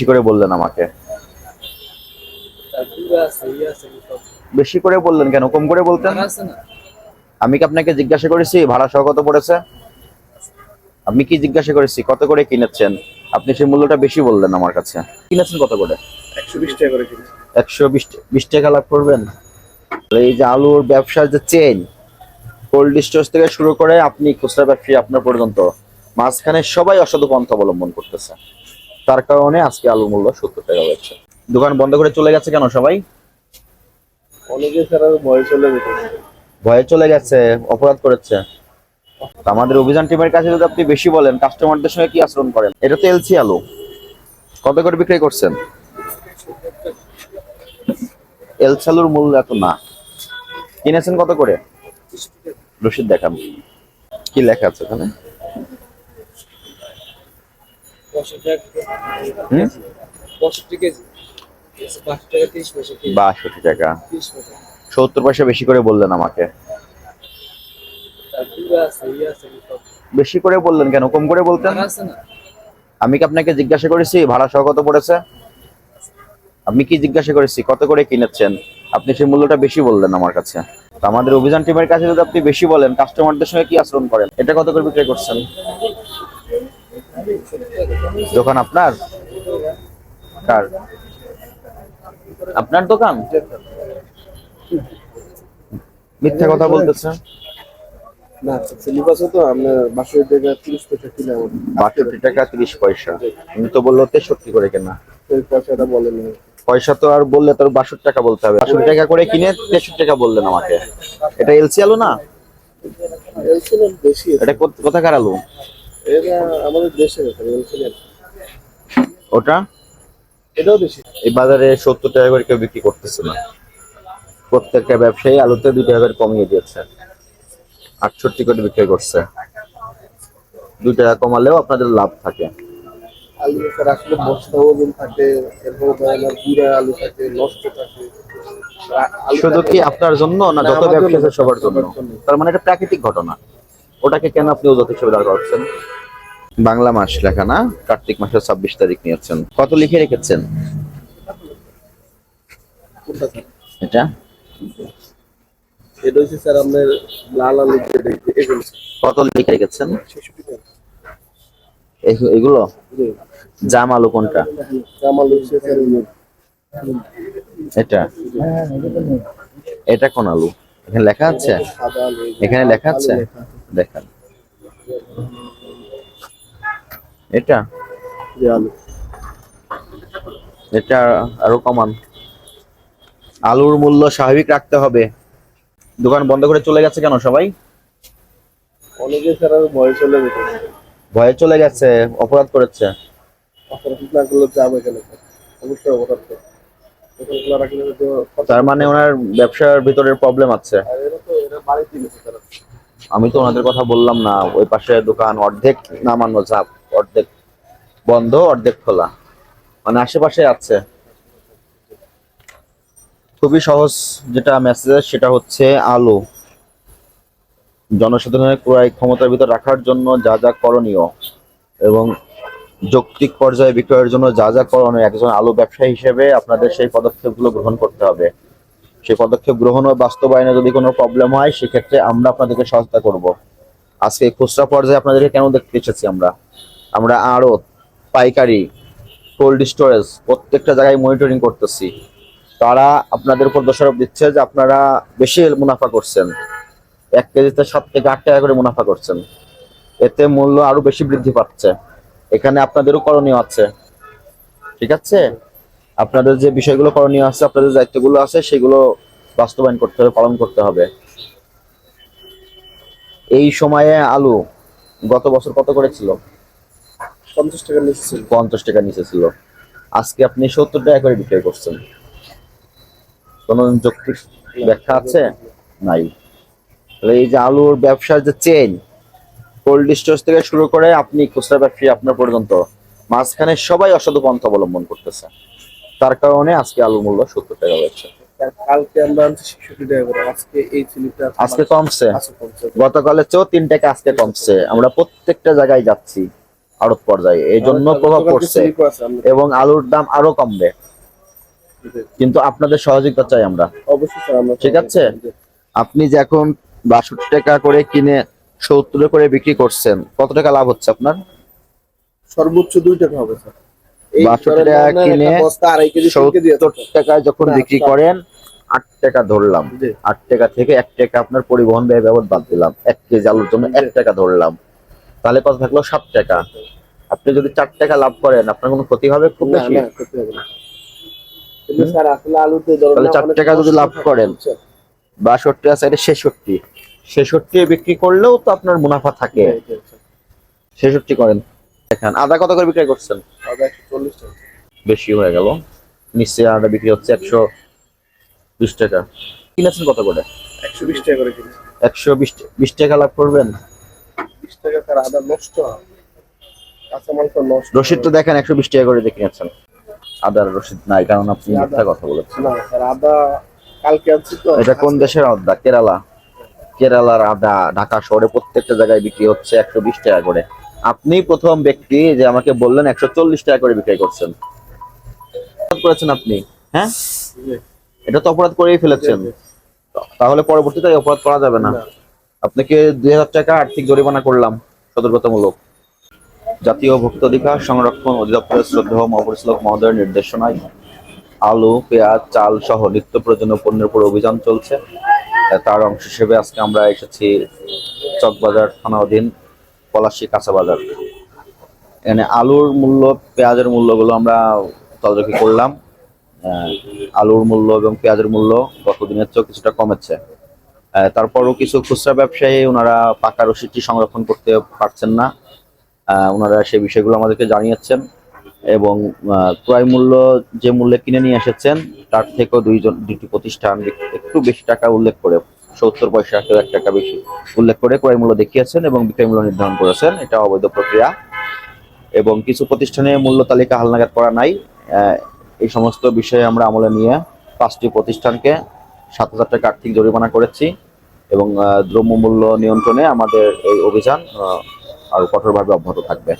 বেশি করে বললেন আমাকে। বেশি করে বললেন কেন? কম করে বলতেন? আমি কি আপনাকে জিজ্ঞাসা করেছি? ভাড়া সহ কত পড়েছে? আমি কি জিজ্ঞাসা করেছি? কত করে কিনেছেন? আপনি সেই মূল্যটা বেশি বললেন আমার কাছে। কিনেছেন কত করে? একশো বিশ টাকা লাভ করবেন? এই যে আলুর ব্যবসার যে চেইন কোল্ড স্টোরেজ থেকে শুরু করে আপনি খুচরা ব্যবসায়ী আপনার পর্যন্ত মাঝখানে সবাই অসাধু পন্থা অবলম্বন করতেছে। তার কারণে আজকে আলুর মূল্য সত্তর টাকা হয়েছে। দোকান বন্ধ করে চলে গেছে কেন সবাই? অনেকে স্যার আর ভয় চলে যেতে ভয়ে চলে গেছে অপরাধ করেছে। আমাদের অভিযান টিমের কাছে যদি আপনি বেশি বলেন কাস্টমারদের সঙ্গে কি আচরণ করেন? এটা তো এলসি আলু। কত করে বিক্রি করছেন? এলসি আলুর মূল্য এত না। কিনেছেন কত করে? রসিদ দেখান। কি লেখা আছে ওখানে হুম পঁয়ষট্টি কেজি পাঁচ টাকা তিরিশ পয়সা কেজি বাষট্টি টাকা সত্তর পয়সা বেশি করে বললেন আমাকে। বেশি করে বললেন কেন? কম করে বলতেন। আমি কি আপনাকে জিজ্ঞাসা করেছি? ভাড়া সহ কত পড়েছে? আমি কি জিজ্ঞাসা করেছি? কত করে কিনেছেন? আপনি সেই মূল্যটা বেশি বললেন আমার কাছে। তো আমাদের অভিযান টিমের কাছে যদি আপনি বেশি বলেন কাস্টমারদের সঙ্গে কি আচরণ করেন? এটা কত করে বিক্রি করছেন? দোকান আপনার? কার? আপনার দোকান? মিথ্যা কথা বলতেছেন। না সিলেবাসে তো আপনার বাসের টাকা তিরিশ পয়সা কিনে আমার বাষট্টি টাকা তিরিশ পয়সা। আমি তো বলল তেষট্টি করে কেনা। পয়সাটা বলেন পয়সা তো আর বললে তোর বাষট্টি টাকা বলতে হবে। বাষট্টি টাকা করে কিনে তেষট্টি টাকা বললেন আমাকে। এটা এলসি আলু না এটা কোথ- কোথাকার আলু? এটা আমাদের দেশে ওটা? এটাও বেশি এই বাজারে সত্তর টাকা করে কেউ বিক্রি করতেছে না। প্রত্যেকটা ব্যবসায়ী আলুতে দুই টাকা করে কমিয়ে দিয়েছে। আটষট্টি করে বিক্রি করছে। দুই টাকা কমালেও আপনাদের লাভ থাকে। আলু আসলে বস্তা ওজন থাকে এরপরে গুঁড়া আলু থাকে নষ্ট থাকে। শুধু কি আপনার জন্য না যত ব্যবসা সবার জন্য? তার মানে এটা প্রাকৃতিক ঘটনা। ওটাকে কেন আপনি ওজত হিসেবে দাঁড় করছেন বাংলা মাস লেখা না? কার্তিক মাসের ছাব্বিশ তারিখ নিয়েছেন। কত লিখে রেখেছেন? এটা? এটা হচ্ছে স্যার আপনার লাল আলু কত লিখে রেখেছেন? ছেষট্টি টাকা। এগু- এগুলো? জাম আলু কোনটা? জাম আলু এটা? এটা কোন আলু? এখানে লেখা আছে? এখানে লেখা আছে। দেখান। এটা? আলু। এটা আরও কমান। আলুর মূল্য স্বাভাবিক রাখতে হবে। দোকান বন্ধ করে চলে গেছে কেন সবাই? অনেকে স্যার আর ভয় চলে যেতে ভয়ে চলে গেছে অপরাধ করেছে। অপরাধ না করলে যাবে কেন অবশ্যই অপরাধ করে তার মানে ওনার ব্যবসার ভিতরের প্রবলেম আছে। গেছে আমি তো ওনাদের কথা বললাম না ওই পাশে দোকান অর্ধেক নামানো ঝাপ। অর্ধেক বন্ধ, অর্ধেক খোলা। মানে আশেপাশে আছে। খুবই সহজ যেটা মেসেজ সেটা হচ্ছে আলু। জনসাধারণের ক্রয় ক্ষমতার ভিতর রাখার জন্য যা যা করণীয় এবং যৌক্তিক পর্যায়ে বিক্রয়ের জন্য যা যা করণীয় একজন আলু ব্যবসায়ী হিসেবে আপনাদের সেই পদক্ষেপগুলো গ্রহণ করতে হবে। সেই পদক্ষেপ গ্রহণ ও বাস্তবায়নে যদি কোনো প্রবলেম হয়, সেক্ষেত্রে আমরা আপনাদেরকে সহায়তা করব। আজকে খুচরা পর্যায়ে আপনাদেরকে কেন দেখতে এসেছি আমরা? আমরা আড়ত পাইকারি কোল্ড স্টোরেজ প্রত্যেকটা জায়গায় মনিটরিং করতেছি। তারা আপনাদের উপর দোষারোপ দিচ্ছে যে আপনারা বেশি মুনাফা করছেন। এক কেজিতে সাত থেকে আট টাকা করে মুনাফা করছেন। এতে মূল্য আরও বেশি বৃদ্ধি পাচ্ছে। এখানে আপনাদেরও করণীয় আছে। ঠিক আছে? আপনাদের যে বিষয়গুলো করণীয় আছে, আপনাদের দায়িত্বগুলো আছে, সেগুলো বাস্তবায়ন করতে হবে, পালন করতে হবে। এই সময়ে আলু গত বছর কত করে ছিল? পঞ্চাশ টাকা নিচে ছিল। পঞ্চাশ টাকা নিচে ছিল। আজকে আপনি সত্তর টাকা করে বিক্রয় করছেন। কোনো যৌক্তিক ব্যাখ্যা আছে? নাই। তাহলে এই যে আলুর ব্যবসার যে চেইন কোল্ড স্টোরেজ থেকে শুরু করে আপনি খুচরা ব্যবসায়ী আপনার পর্যন্ত মাঝখানে সবাই অসাধু পন্থা অবলম্বন করতেছে। তার কারণে আজকে আলুর মূল্য সত্তর টাকা হয়েছে। কালকে আমরা ছেষট্টি টাকা করে আজকে এই চিনিটা আজকে কমছে। গতকালের চেয়েও তিন টাকা আজকে কমছে। আমরা প্রত্যেকটা জায়গায় যাচ্ছি। আড়ত পর্যায়ে। এই জন্য প্রভাব পড়ছে এবং আলুর দাম আরও কমবে। কিন্তু আপনাদের সহযোগিতা চাই আমরা। ঠিক আছে? আপনি যে এখন বাষট্টি টাকা করে কিনে সত্তর করে বিক্রি করছেন কত টাকা লাভ হচ্ছে আপনার? সর্বোচ্চ দুই টাকা হবে স্যার। এই 62 ধরেন টাকা কিনে সত্তর টাকায় যখন বিক্রি করেন আট টাকা ধরলাম। আট টাকা থেকে এক টাকা আপনার পরিবহন ব্যয় বাবদ বাদ দিলাম। এক কেজি আলুর জন্য এক টাকা ধরলাম। তাহলে কত থাকল সাত টাকা। আপনি যদি চার টাকা লাভ করেন আপনার কোনো ক্ষতি হবে খুব বেশি? তাহলে চার টাকা যদি লাভ করেন, বাষট্টি আছে এটা ছেষট্টি। ছেষট্টি বিক্রি করলেও তো আপনার মুনাফা থাকে। জি, ছেষট্টি করেন। দেখেন আদা কত করে বিক্রি করছেন? আদা 140 টাকা। বেশি হয়ে গেল। নিশ্চয়ই আদা বিক্রি হচ্ছে একশো বিশ টাকা। কিনেছেন কত করে? 120 টাকা করে একশো বিশ বিশ টাকা লাভ করবেন? 20 টাকা স্যার আদা নষ্ট হয়। কাঁচামাল তো নষ্ট রসিদ তো দেখেন একশো বিশ টাকা করে দেখে নিয়েছেন আদার রসিদ নাই কারণ আপনি মিথ্যা কথা বলেছেন। না স্যার আদা কালকে আনছি তো। এটা কোন দেশের আদা? কেরালা। কেরালার আদা ঢাকা শহরে প্রত্যেকটা জায়গায় বিক্রি হচ্ছে একশো বিশ টাকা করে। আপনি প্রথম ব্যক্তি যে আমাকে বললেন একশো চল্লিশ টাকা করে বিক্রি করছেন। করেছেন আপনি হ্যাঁ? এটা তো অপরাধ করেই ফেলেছেন। তাহলে পরবর্তীতে অপরাধ করা যাবে না। আপনাকে দুই হাজার টাকা আর্থিক জরিমানা করলাম সতর্কতামূলক। জাতীয় ভোক্তা অধিকার সংরক্ষণ অধিদপ্তরের শ্রদ্ধেয় মহাপরিচালক মহোদয়ের নির্দেশনায় আলু, পেঁয়াজ, চাল সহ নিত্য প্রয়োজনীয় পণ্যের উপর অভিযান চলছে। তার অংশ হিসেবে আজকে আমরা এসেছি চকবাজার থানা অধীন পলাশী কাঁচা বাজার। এখানে আলুর মূল্য, পেঁয়াজের মূল্যগুলো আমরা তদারকি করলাম। আলুর মূল্য এবং পেঁয়াজের মূল্য গত দিনের চেয়েও কিছুটা কমেছে। তারপরও কিছু খুচরা ব্যবসায়ী ওনারা পাকা রসিদটি সংরক্ষণ করতে পারছেন না। ওনারা সেই বিষয়গুলো আমাদেরকে জানিয়েছেন এবং ক্রয় মূল্য যে মূল্যে কিনে নিয়ে এসেছেন, তার থেকেও দুইজন, দুটি প্রতিষ্ঠান একটু বেশি টাকা উল্লেখ করে, সত্তর পয়সা কেউ এক টাকা বেশি উল্লেখ করে ক্রয় মূল্য দেখিয়েছেন এবং বিক্রয় মূল্য নির্ধারণ করেছেন। এটা অবৈধ প্রক্রিয়া। এবং কিছু প্রতিষ্ঠানে মূল্য তালিকা হালনাগাদ করা নাই। এই সমস্ত বিষয়ে আমরা আমলে নিয়ে পাঁচটি প্রতিষ্ঠানকে সাত হাজার টাকা আর্থিক জরিমানা করেছি এবং দ্রব্যমূল্য নিয়ন্ত্রণে আমাদের এই অভিযান আহ, আরও কঠোরভাবে অব্যাহত থাকবে।